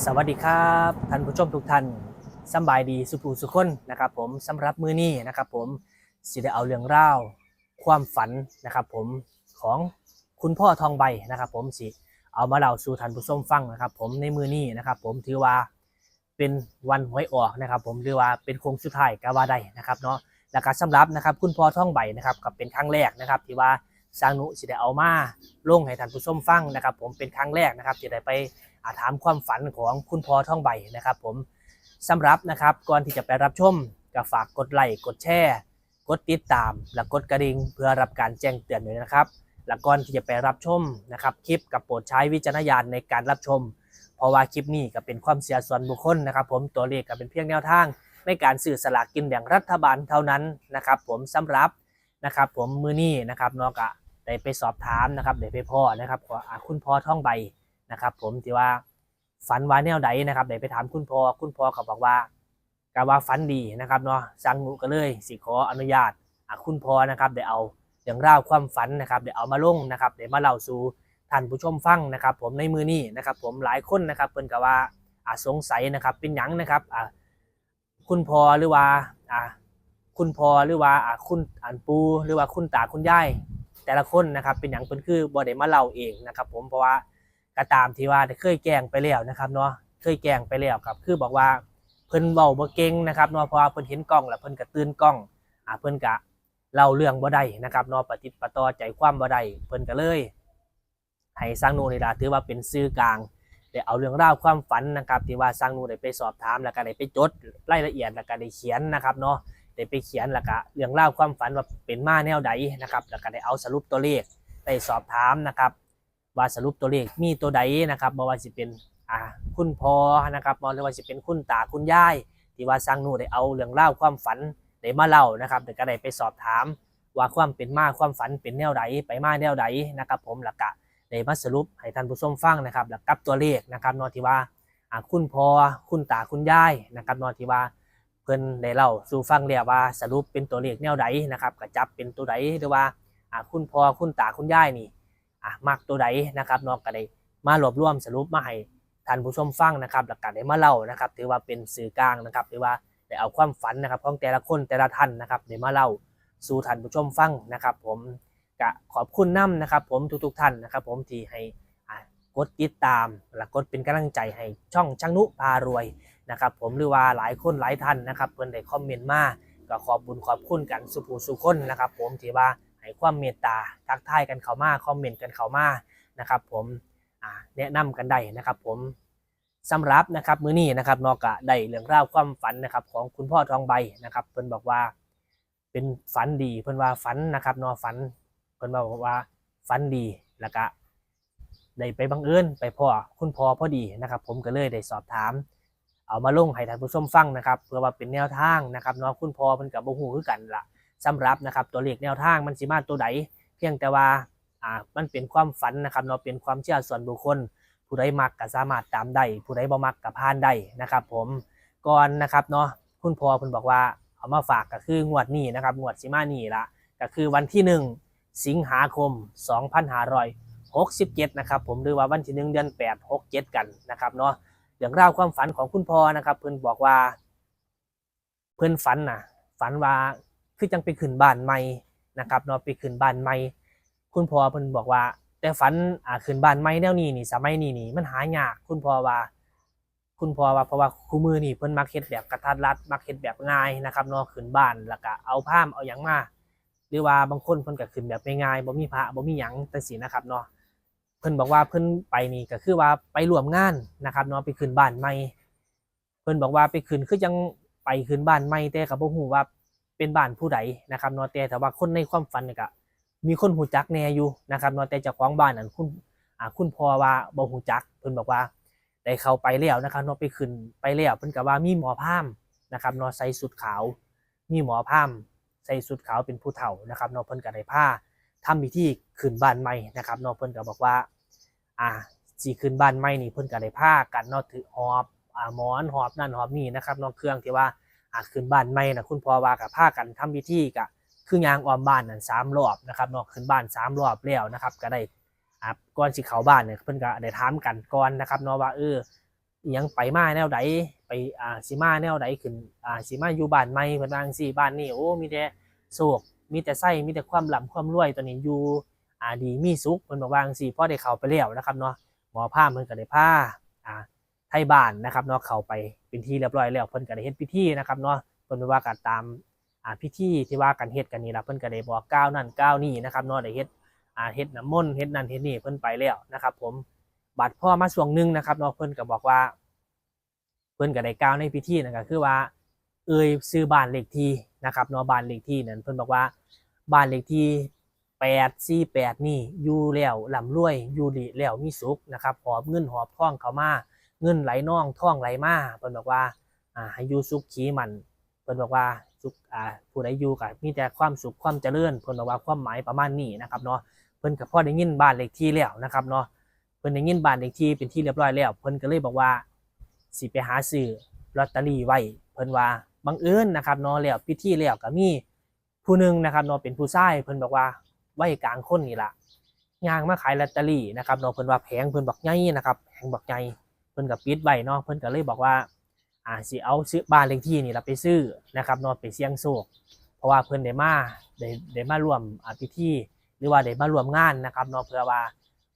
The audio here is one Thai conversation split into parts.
สวัสดีครับท่านผู้ชมทุกท่านสบายดีสุภูสุคนนะครับผมสำหรับมือนี้นะครับผมสิได้เอาเรื่องเล่าวความฝันนะครับผมของคุณพ่อทองใบนะครับผมสิเอามาเล่าสู่ท่านผู้ชมฟังนะครับผมในมือนี้นะครับผมถือว่าเป็นวันหวยออกนะครับผมหรือว่าเป็นโค้งสุดท้ายก็ว่าได้นะครับเนาะแล้วก็สำหรับนะครับคุณพ่อทองใบนะครับก็เป็นครั้งแรกนะครับที่ว่า สร้างหนุสิได้เอามาลงให้ท่านผู้ชมฟังนะครับ ผมเป็นครั้งแรกนะครับที่ได้ไปอาถามความฝันของคุณพ่อท่องใบนะครับ ผมสำหรับนะครับก่อนที่จะไปรับชมก็ฝากกดไลค์กดแชร์กดติดตาม และกดกระดิ่งเพื่อรับการแจ้งเตือนด้วยนะครับ และก่อนที่จะไปรับชมนะครับคลิปกับโปรดใช้วิจารณญาณในการรับชม เพราะว่าคลิปนี้ก็เป็นความเสียส่วนบุคคลนะครับ ผมตัวเลขก็เป็นเพียงแนวทาง ในการสื่อสลากกินแบ่งรัฐบาลเท่านั้นนะครับ ผมสำหรับนะครับ ผมมือนี้นะครับนอกอะ ได้ไปสอบถามนะครับได้ไปพ่อนะครับคุณพ่อท่องใบนะครับ ผมที่ว่าฝันว่าแนวใดนะครับเดี๋ยวไปถามคุณพ่อคุณพ่อเขาบอกว่าก็ว่าฝันดีนะครับเนาะสังหนุก็เลยสิขออนุญาตคุณพ่อนะครับเดี๋ยวเอาเรื่องราวความฝันนะครับเดี๋ยวเอามาลงนะครับเดี๋ยวมาเล่าสู่ท่านผู้ชมฟังนะครับ ผมในมือนี้นะครับ ผมหลายคนนะครับเพิ่นก็ว่าอะสงสัยนะครับเป็นหยังนะครับอะคุณพ่อหรือว่าอะคุณพ่อหรือว่าอะคุณอันปูหรือว่าคุณตาคุณยาย แต่ละคนนะครับเป็นหยังเพิ่นคือบ่ได้มาเล่าเองนะครับ ผมเพราะว่าก็ตามที่ว่าได้เคยแกล้งไปแล้วนะครับเนาะเคยแกล้งไปแล้วครับ คือบอกว่าเพิ่นเว้าบ่เก่งนะครับเนาะเพราะว่าเพิ่นเห็นกล้องแล้วเพิ่นก็ตื่นกล้องอ่าเพิ่นก็เล่าเรื่องบ่ได้นะครับเนาะปฏิปต่อใจความบ่ได้เพิ่นก็เลยให้สร้างนูนี่ล่ะถือว่าเป็นสื่อกลางได้เอาเรื่องราวความฝันนะครับที่ว่าสร้างนูได้ไปสอบถามแล้วก็ได้ไปจดรายละเอียดแล้วก็ได้เขียนนะครับเนาะ ได้ไปเขียนแล้วก็เรื่องราความฝันว่าเป็นมาแนวใดนะครับแล้วก็ได้เอาสรุปตัวเลขได้สอบถามนะครับ ว่าสรุปตัวเลขมีตัวใดนะครับบ่ว่าสิเป็นอ่าคุณพ่อนะครับบ่หรือว่าสิเป็นคุณตาคุณยายที่ว่าสร้างหนูได้เอาเรื่องเล่าความฝันได้มาเล่านะครับแต่ก็ได้ไปสอบถาม ว่าความเป็นมาความฝันเป็นแนวใดไปมาแนวใดนะครับ ผมแล้วก็ได้มาสรุปให้ท่านผู้ชมฟังนะครับ แล้วกับตัวเลขนะครับนอที่ว่าอ่าคุณพ่อคุณตาคุณยายนะครับนอที่ว่า เพิ่นได้เล่าสู่ฟังแล้วว่าสรุปเป็นตัวเลขแนวใดนะครับก็จับเป็นตัวใดหรือว่าอ่าคุณพ่อคุณตาคุณยายนี่อะมักตัวใดนะครับน้องก็ได้มารวบรวมสรุปมาให้ท่านผู้ชมฟังนะครับแล้วก็ได้มาเล่านะครับ ถือว่าเป็นสื่อกลางนะครับหรือว่าได้เอาความฝันนะครับของแต่ละคนแต่ละท่านนะครับได้มาเล่าสู่ท่านผู้ชมฟังนะครับ ผมก็ขอบคุณน้ำนะครับ ผมทุกๆท่านนะครับ ผมที่ให้กดติดตามและกดเป็นกำลังใจให้ช่องช่างนุพารวย นะครับผมหรือว่าหลายคนหลายท่านนะครับเพิ่นได้คอมเมนต์มาก็ขอบบุญขอบคุณกันสุภูสุคนนะครับ ผมที่ว่าให้ความเมตตาทักทายกันเข้ามาคอมเมนต์กันเข้ามานะครับ ผมแนะนำกันได้นะครับ ผมสำหรับนะครับมื้อนี้นะครับนอกกะได้เรื่องราวความฝันนะครับของคุณพ่อทองใบนะครับเพิ่นบอกว่าเป็นฝันดีเพิ่นว่าฝันนะครับนอฝันเพิ่นบอกว่าฝันดีแล้วก็ได้ไปบังเอิญไปพ่อคุณพ่อพอดีนะครับ ผมก็เลยได้สอบถาม เอามาลงให้ท่านผู้ชมฟังนะครับเพื่อว่าเป็นแนวทางนะครับเนาะคุณพอเพิ่นกับบ่ฮู้คือกันล่ะสำหรับนะครับตัวเลขแนวทางมันสิมาตัวใดเพียงแต่ว่าอ่ามันเป็นความฝันนะครับเนาะเป็นความเชื่อส่วนบุคคล ผู้ใดมักก็สามารถตามได้ผู้ใดบ่มักก็ผ่านได้นะครับ ผมก่อนนะครับเนาะคุณพอเพิ่นบอกว่าเอามาฝากก็คืองวดนี้นะครับงวดสิมานี่ละก็คือวันที่ 1 สิงหาคม 2567 นะครับผมหรือว่าวันที่ 1 เดือน 8 67 กันนะครับเนาะ เรื่องราวความฝันของคุณพ่อนะครับ เพิ่อนบอกว่า เพิ่อนฝันน่ะฝันว่าคือจังไปขึ้นบ้านใหม่นะครับเนาะไปขึ้นบ้านใหม่คุณพ่อเพิ่อนบอกว่า แต่ฝันอ่าขึ้นบ้านใหม่แนวนี้นี่สมัยนี้นี่มันหายากคุณพ่อว่า คุณพ่อว่าเพราะว่าคู่มือนี่เพิ่อนมักเฮ็ดแบบกระทัดรัดมักเฮ็ดแบบง่ายนะครับเนาะขึ้นบ้านแล้วก็เอาผ้ามเอาหยังมาหรือว่าบางคนเพิ่นก็ขึ้นแบบง่ายๆบ่มีพระบ่มีหยังจังซี่นะครับเนาะ เพิ่นบอกว่าเพิ่นไปนี่ก็คือว่าไปร่วมงานนะครับเนาะไปขึ้นบ้านใหม่เพิ่นบอกว่าไปขึ้นคือจังไปขึ้นบ้านใหม่แต่ก็บ่ฮู้ว่าเป็นบ้านผู้ใดนะครับเนาะแต่แต่ว่าคนในความฝันนี่ก็มีคนหูจักแน่อยู่นะครับเนาะแต่เจ้าของบ้านนั้นคุณอ่าคุณพ่อว่าบ่หูจักเพิ่นบอกว่าได้เข้าไปแล้วนะครับเนาะไปขึ้นไปแล้วเพิ่นก็ว่ามีหมอพามนะครับเนาะใส่สุดขาว มีหมอพามใส่สุดขาวเป็นผู้เฒ่านะครับเนาะเพิ่นก็ได้ผ้า ทำพิธีขึ้นบ้านใหม่นะครับเนาะเพิ่นก็บอกว่าอ่าสิขึ้นบ้านใหม่นี่เพิ่นก็ได้ผ้ากันเนาะถือหอบอ่าหมอนหอบนั่นหอบนี่นะครับเนาะเครื่องที่ว่าอะขึ้นบ้านใหม่นะคุณพ่อว่ากับพากันทำพิธีกะคือยางออมบ้านนั่นสามรอบนะครับเนาะขึ้นบ้านสามรอบแล้วนะครับก็ได้อะก่อนสิเขาบ้านเนี่ยเพิ่นก็ได้ถามกันก่อนนะครับเนาะว่าเอออิหยังไปมาแนวใดไปอ่าสิมาแนวใดขึ้นอ่าสิมาอยู่บ้านใหม่เพิ่นว่างซี่บ้านนี้โอ้มีแต่โศก มีแต่ไส้มีแต่ความร่ำความรวยตอนนี้อยู่อ่าดีมีสุขเพิ่นบอกว่าจังซี่พอได้เข้าไปแล้วนะครับเนาะหมอพาเพิ่นก็ได้พาอ่าไทยบ้านนะครับเนาะเข้าไปเป็นที่เรียบร้อยแล้วเพิ่นก็ได้เฮ็ดพิธีนะครับเนาะเพิ่นว่ากันตามอ่าพิธีที่ว่ากันเฮ็ดกันนี่ละเพิ่นก็ได้บอกก้าวนั่นก้าวนี่นะครับเนาะได้เฮ็ดอ่าเฮ็ดน้ำมนต์เฮ็ดนั่นเฮ็ดนี่เพิ่นไปแล้วนะครับผมบัดพ่อมาช่วงหนึ่งนะครับเนาะเพิ่นก็บอกว่า เพิ่นก็ได้กล่าวในพิธีนั่นก็คือว่า เอ่ยซื้อบ้านเลขที่นะครับเนาะบ้านเลขที่นั้นเพิ่นบอกว่าบ้านเลขที่แปดสี่แปดนี่อยู่แล้วลำรวยอยู่ดีแล้วมีสุขนะครับหอบเงินหอบท่องเข้ามาเงินไหลน่องท่องไหลมาเพิ่นบอกว่าอ่าให้อยู่สุขขีมันเพิ่นบอกว่าสุขอ่าผู้ใดอยู่ก็มีแต่ความสุขความเจริญเพิ่นบอกว่าความหมายประมาณนี้นะครับเนาะเพิ่นก็พอได้ยินบ้านเลขที่แล้วนะครับเนาะเพิ่นได้ยินบ้านเลขที่เป็นที่เรียบร้อยแล้วเพิ่นก็เลยบอกว่าสิไปหาซื้อลอตเตอรี่ไว้เพิ่นว่า บังเอิญนะครับเนาะแล้วพิธีแล้วก็มีผู้หนึ่งนะครับเนาะเป็นผู้ชายเพิ่นบอกว่าไว้กลางคนนี่ละย่างมาขายลอตเตอรี่นะครับเนาะเพิ่นว่าแผงเพิ่นบอกใหญ่นะครับแผงบอกใหญ่เพิ่นก็ปิดไว้เนาะเพิ่นก็เลยบอกว่าอ่าสิเอาซื้อบ้านเลขที่นี่ละไปซื้อนะครับเนาะไปเสี่ยงโชคเพราะว่าเพิ่นได้มาได้ได้มาร่วมอ่าพิธีหรือว่าได้มาร่วมงานนะครับเนาะเพื่อว่า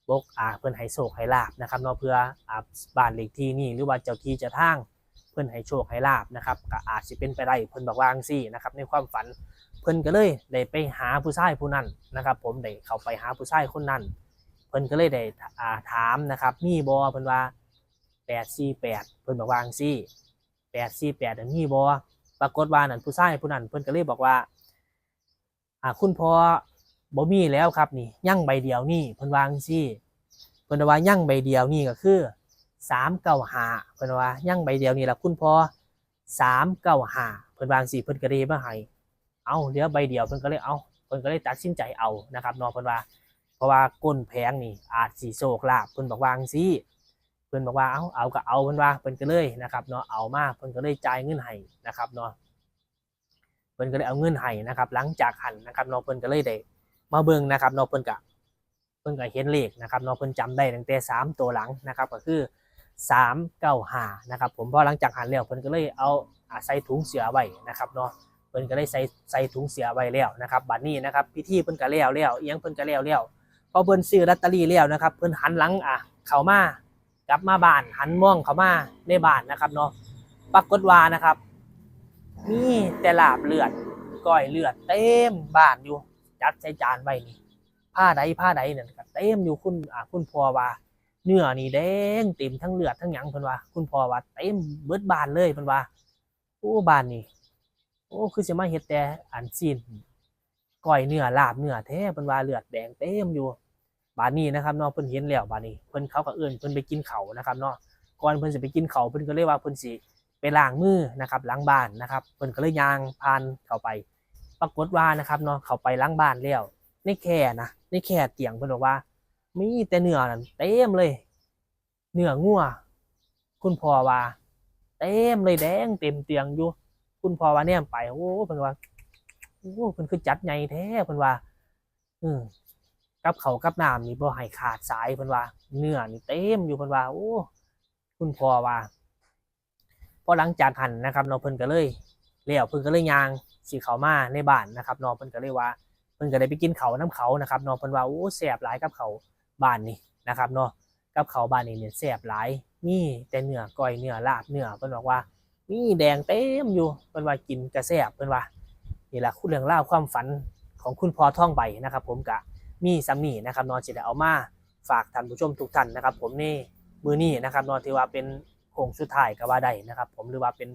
บกอ่าเพิ่นให้โชคให้ลาบนะครับเนาะเพื่ออ่าบ้านเลขที่นี่หรือว่าเจ้าที่เจ้าทาง พิ่นให้โชคให้ลาบนะครับก็อาจสิเป็นไปได้เพิ่นบอกว่าจังซี่นะครับในความฝันเพิ่นก็เลยได้ไปหาผู้ชายผู้นั้นนะครับ ผมได้เข้าไปหาผู้ชายคนนั้น เพิ่นก็เลยได้อาถามนะครับ มีบ่เพิ่นว่า848เพิ่นบอกว่าจังซี่848นั่นมีบ่ปรากฏว่านั่นผู้ชายผู้นั้นเพิ่นก็เลยบอกว่าอ่าคุณพ่อบ่มีแล้วครับนี่ยั่งใบเดียวนี่เพิ่นวาจังซี่ เพิ่นว่ายั่งใบเดียวนี่ก็คือ สามเก้าหาเพิ่นว่ายั่งใบเดียวนี่แหละคุณพ่อสามเก้าหาเพิ่นวางซี่เพิ่นก็เลยมาให้เอาเหลือใบเดียวเพิ่นก็เลยเอาเพิ่นก็เลยตัดสินใจเอานะครับเนาะเพิ่นว่า เพราะว่าก้นแพงนี่อาจสิโชคลาภเพิ่นบอกวางซี่เพิ่นบอกว่าเอาเอาก็เอาเพิ่นว่าเพิ่นก็เลยนะครับเนาะเอามาเพิ่นก็เลยจ่ายเงินให้นะครับเนาะเพิ่นก็เลยเอาเงินให้นะครับหลังจากหันนะครับเนาะเพิ่นก็เลยได้มาเบิ่งนะครับเนาะเพิ่นกะเพิ่นกะเห็นเลขนะครับเนาะเพิ่นจำได้ตั้งแต่สามตัวหลังนะครับก็คือ สามเก้าหานะครับผมพอหลังจากหันแล้วเพิ่นก็เลยเอาใส่ถุงเสือไว้นะครับเนาะเพิ่นก็เลยใส่ใส่ถุงเสือไว้แล้วนะครับบัดนี้นะครับพิธีเพิ่นก็แล้วแล้วเอียงเพิ่นก็แล้วแล้วพอเพิ่นซื้อลอตเตอรี่แล้วนะครับเพิ่นหันหลังอะเข้ามากลับมาบ้านหันมองเข้ามาในบ้านนะครับเนาะปรากฏว่านะครับมีแต่ลาบเลือดก้อยเลือดเต็มบ้านอยู่จัดใส่จานไว้นี่ผ้าใดผ้าใดเนี่ยเต็มอยู่คุณอ่าคุณพ่อว่า เนื้อนี่แดงเต็มทั้งเลือดทั้งหยังเพิ่นว่า คุณพ่อว่าเต็มเบิดบานเลยเพิ่นว่าโอ้บานนี่โอ้คือสิมาเฮ็ดแต่อันซีนก้อยเนื้อลาบเนื้อแท้เพิ่นว่าเลือดแดงเต็มอยู่บานนี้นะครับเนาะเพิ่นเห็นแล้วบานนี้เพิ่นเขาก็เอื้อนเพิ่นไปกินข้าวนะครับเนาะก่อนเพิ่นสิไปกินข้าวเพิ่นก็เลยว่าเพิ่นสิไปล้างมือนะครับล้างบ้านนะครับเพิ่นก็เลยย่างผ่านเข้าไป ปรากฏว่านะครับเนาะเขาไปล้างบ้านแล้วในแค่นะในแค่เตียงเพิ่นบอกว่า มีแต่เนื้อนั่นเต็มเลย เนื้องัวคุณพ่อว่าเต็มเลยแดงเต็มเตียงอยู่ คุณพ่อว่าเนี่ยไปโอ้เพิ่นว่าโอ้เพิ่นคือจัดใหญ่แท้เพิ่นว่า อืมกับเขากับน้ำนี่บ่ให้ขาดสายเพิ่นว่า เนื้อนี่เต็มอยู่เพิ่นว่า โอ้ คุณพ่อว่าพอหลังจากหันนะครับเนาะเพิ่นก็เลยแล้วเพิ่นก็เลยยางสีเขามาในบ้านนะครับน้องเพิ่นก็เลยว่า เพิ่นก็ได้ไปกินเขาน้ำเขานะครับน้องเพิ่นว่าโอ้แสบหลายกับเขา บ้านนี่นะครับเนาะกับเขาวบ้านนี่เนี่ยแสบหลายมีแต่เนื้อก้อยเนื้อลาบเนื้อเพิ่นบอกว่ามีแดงเต็มอยู่เพิ่นว่ากินกระแสบเพิ่นว่านี่แหละคุณเรื่องเล่าความฝันของคุณพอท่องใบนะครับ ผมกะมีซัมนี่นะครับนอนจะได้เอามาฝากท่านผู้ชมทุกท่านนะครับ ผมนี่มือนี่นะครับนอนที่ว่าเป็นโค้งสุดท้ายก็ว่าได้นะครับ ผมหรือว่าเป็น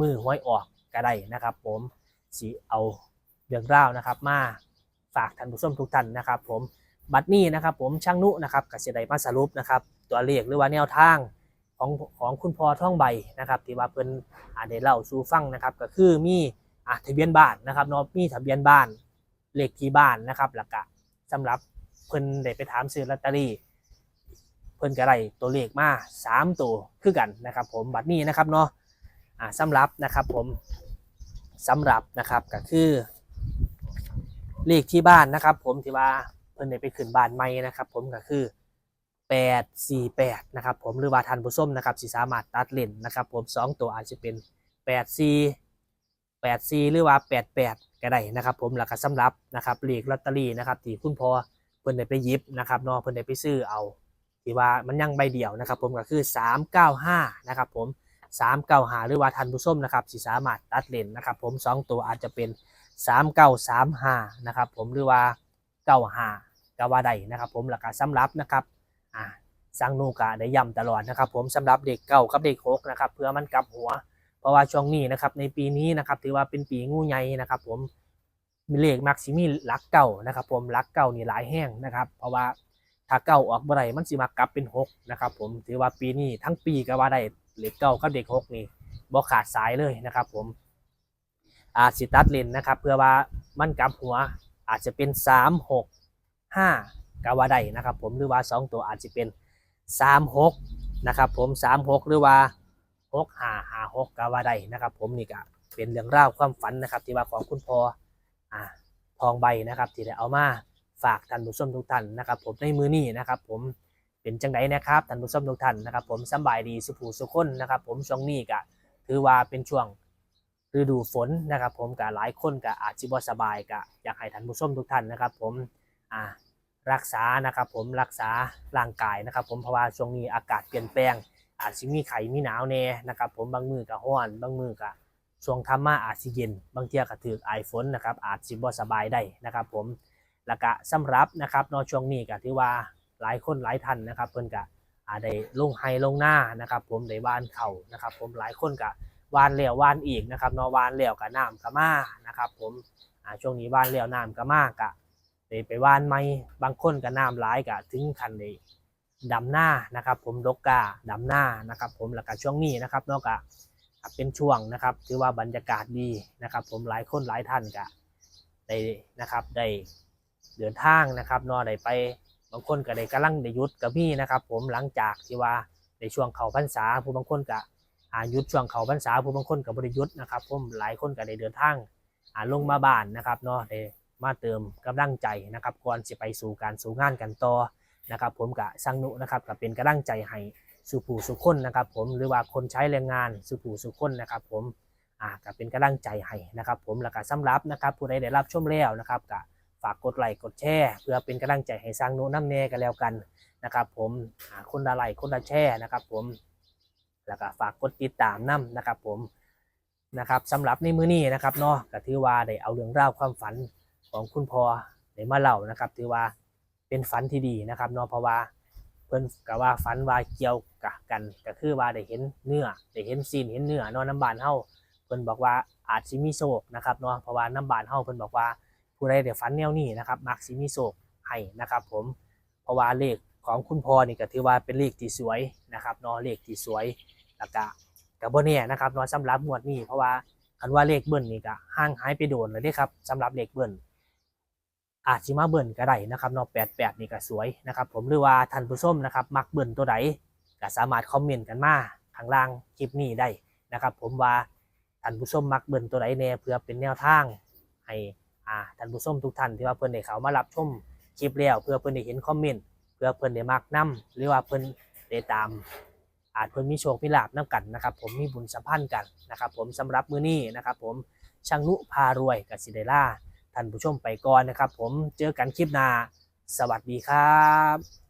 มือห้อยออกก็ได้นะครับ ผมสิเอาเรื่องรานะครับ มาฝากท่านผู้ชมทุกท่านนะครับ ผม บัดนี้นะครับผมช่างนุนะครับกับเสไดมาสรุปนะครับตัวเลขหรือว่าแนวทางของของคุณพ่อท่องใบนะครับที่ว่าเพิ่นอ่าได้เล่าสู่ฟังนะครับก็คือมีอ่าทะเบียนบ้านนะครับเนาะมีทะเบียนบ้านเลขที่บ้านนะครับแล้วก็สำหรับเพิ่นได้ไปถามซื้อลอตเตอรี่เพิ่นก็ได้ตัวเลขมาสามตัวคือกันนะครับผมบัดนี้นะครับเนาะอ่าสำหรับนะครับผมสำหรับนะครับก็คือเลขที่บ้านนะครับ ผมที่ว่า เพิ่นได้ไปขึ้นบ้านใหม่นะครับ ผมก็คือ 848 นะครับ ผมหรือว่าท่านผู้ชมนะครับสิสามารถตัดเล่นนะครับ ผมสองตัวอาจจะเป็น 84 84 หรือว่า 88 ก็ได้นะครับ ผมแล้วก็สำหรับนะครับเลขลอตเตอรี่นะครับที่คุณพ่อเพิ่นได้ไปยิบนะครับเนาะเพิ่นได้ไปซื้อเอาที่ว่ามันยังใบเดียวนะครับ ผมก็คือ 395 นะครับ ผม395 หรือว่าท่านผู้ชมนะครับสิสามารถตัดเล่นนะครับ ผมสองตัวอาจจะเป็น 3935 นะครับ ผมหรือว่า 95 ก็ว่าได้นะครับ ผมแล้วก็สำหรับนะครับอ่าสังนูกะได้ย้ำตลอดนะครับ ผมสำหรับเด็กเก่ากับเด็กหกนะครับเพื่อมันกลับหัว เพราะว่าช่วงนี้นะครับในปีนี้นะครับถือว่าเป็นปีงูใหญ่นะครับ ผมมีเลขมักซิมีลักเก่านะครับ ผมลักเก่านี่หลายแห้งนะครับ เพราะว่าถ้าเก่าออกเมื่อไรมันสิมากลับเป็นหกนะครับ ผมถือว่าปีนี้ทั้งปีก็ว่าได้เลขเก่ากับเด็กหกนี่บ่ขาดสายเลยนะครับ ผมอาจสิตัดเลนนะครับ เพื่อว่ามันกลับหัวอาจจะเป็นสามหก ห้าก็ว่าได้นะครับ ผมหรือว่าสองตัวอาจจะเป็นสามหกนะครับ ผมสามหรือว่าหกห้าห้าหกก็ว่าได้นะครับ ผมนี่ก็เป็นเรื่องราวความฝันนะครับ ที่ว่าของคุณพ่ออ่าทองใบนะครับ ที่ได้เอามาฝากท่านผู้ชมทุกท่านนะครับ ผมในมือนี้นะครับ ผมเป็นจังไดนะครับท่านผู้ชมทุกท่านนะครับ ผมสบายดีสุภูสุคนนะครับ ผมช่วงนี้ก็ถือว่าเป็นช่วงฤดูฝนนะครับ ผมกับหลายคนก็อาจจะบ่สบายก็อยากให้ท่านผู้ชมทุกท่านนะครับ ผมอ่า รักษานะครับผมรักษาร่างกายนะครับ ผมเพราะว่าช่วงนี้อากาศเปลี่ยนแปลง อาจสิมีไข่มีหนาวแน่นะครับ ผมบางมือก็ร้อน บางมือก็ช่วงทำมาอาจสิเย็น บางเที่ยก็ถือไอฝนนะครับอาจสิบ่สบายได้นะครับ ผมแล้วก็สำหรับนะครับนอช่วงนี้ก็ถือว่าหลายคนหลายท่านนะครับ เพิ่นก็อาจได้ลงไฮลงหน้านะครับ ผมได้วานเข่านะครับ ผมหลายคนก็วานแล้ววานอีกนะครับนอวานแล้วก็น้ำก็มานะครับ ผมช่วงนี้วานแล้วน้ำก็มากะ ได้ไปวานไหมบางคนก็น้ำหลายก็ถึงขั้นได้ดำหน้านะครับ ผมดกกาดำหน้านะครับ ผมแล้วก็ช่วงนี้นะครับนอกจากเป็นช่วงนะครับ ถือว่าบรรยากาศดีนะครับ ผมหลายคนหลายท่านก็ได้นะครับได้เดินทางนะครับเนอได้ไปบางคนก็ได้กำลังได้ยุดกับพี่นะครับ ผมหลังจากที่ว่าในช่วงเขาพรรษาผู้บางคนก็อายุดช่วงเขาพรรษาผู้บางคนก็บบริยุทธ์นะครับ ผมหลายคนก็ได้เดินทางอ่าลงมาบ้านนะครับเนาะได้ มาเติมกำลังใจนะครับก่อนจะไปสู่การสู่งานกันต่อนะครับ ผมกับสังนุนะครับกับเป็นกำลังใจให้สุผู้สุคนนะครับ ผมหรือว่าคนใช้แรงงานสุผู้สุคนนะครับ ผมอ่ากับเป็นกำลังใจให้นะครับ ผมแล้วก็สำหรับนะครับ ผู้ใดได้รับชมแล้วนะครับก็ฝากกดไลค์กดแชร์เพื่อเป็นกำลังใจให้สร้างนุน้ำเน่กันแล้วกันนะครับ ผมอ่าคนละไลค์คนละแชร์นะครับ ผมแล้วก็ฝากกดติดตามน้ำนะครับ ผมนะครับสำหรับในมือนี้นะครับเนาะก็ถือว่าได้เอาเรื่องราวความฝัน ของคุณพ่อได้มาเล่านะครับ ถือว่าเป็นฝันที่ดีนะครับเนาะเพราะว่าเพิ่นก็ว่าฝันว่าเกี่ยวกักันก็คือว่าได้เห็นเนื้อได้เห็นซีนเห็นเนื้อเนาะน้ำบานเฮาเพิ่นบอกว่าอาจสิมีโศกนะครับเนาะเพราะว่าน้ำบานเฮาเพิ่นบอกว่าผู้ใดได้ฝันแนวนี้นะครับมักสิมีโศกให้นะครับ ผมเพราะว่าเลขของคุณพ่อนี่ก็ถือว่าเป็นเลขที่สวยนะครับเนาะเลขที่สวยแล้วก็ก็บ่แน่นะครับเนาะสำหรับงวดนี้เพราะว่าคันว่าเลขเบิ้ลนี่ก็ห่างหายไปโดนเลยเด้ครับสำหรับเลขเบิ้ล อาจสิมาเบิ่นก็ได้นะครับเนาะ88นี่ก็สวยนะครับผมหรือว่าท่านผู้ชมนะครับ มักเบิ่นตัวใดก็สามารถคอมเมนต์กันมาข้างล่างคลิปนี้ได้นะครับ ผมว่าท่านผู้ชมมักเบิ่นตัวใดแน่เพื่อเป็นแนวทางให้อ่าท่านผู้ชมทุกท่านที่ว่าเพิ่อนได้เข้ามารับชมคลิปแล้ว เพื่อเพิ่อนได้เห็นคอมเมนต์เพื่อเพิ่อนได้มักนํหรือว่าเพิ่อนได้ตาม อาจเพิ่อนมีโชคมีลาภนํกันนะครับ ผมมีบุญสัมพันธ์กันนะครับ ผมสำหรับมื้อนี้นะครับ ผมช่างนุพารวยกับสิเดล่า ท่านผู้ชมไปก่อนนะครับ ผมเจอกันคลิปหน้า สวัสดีครับ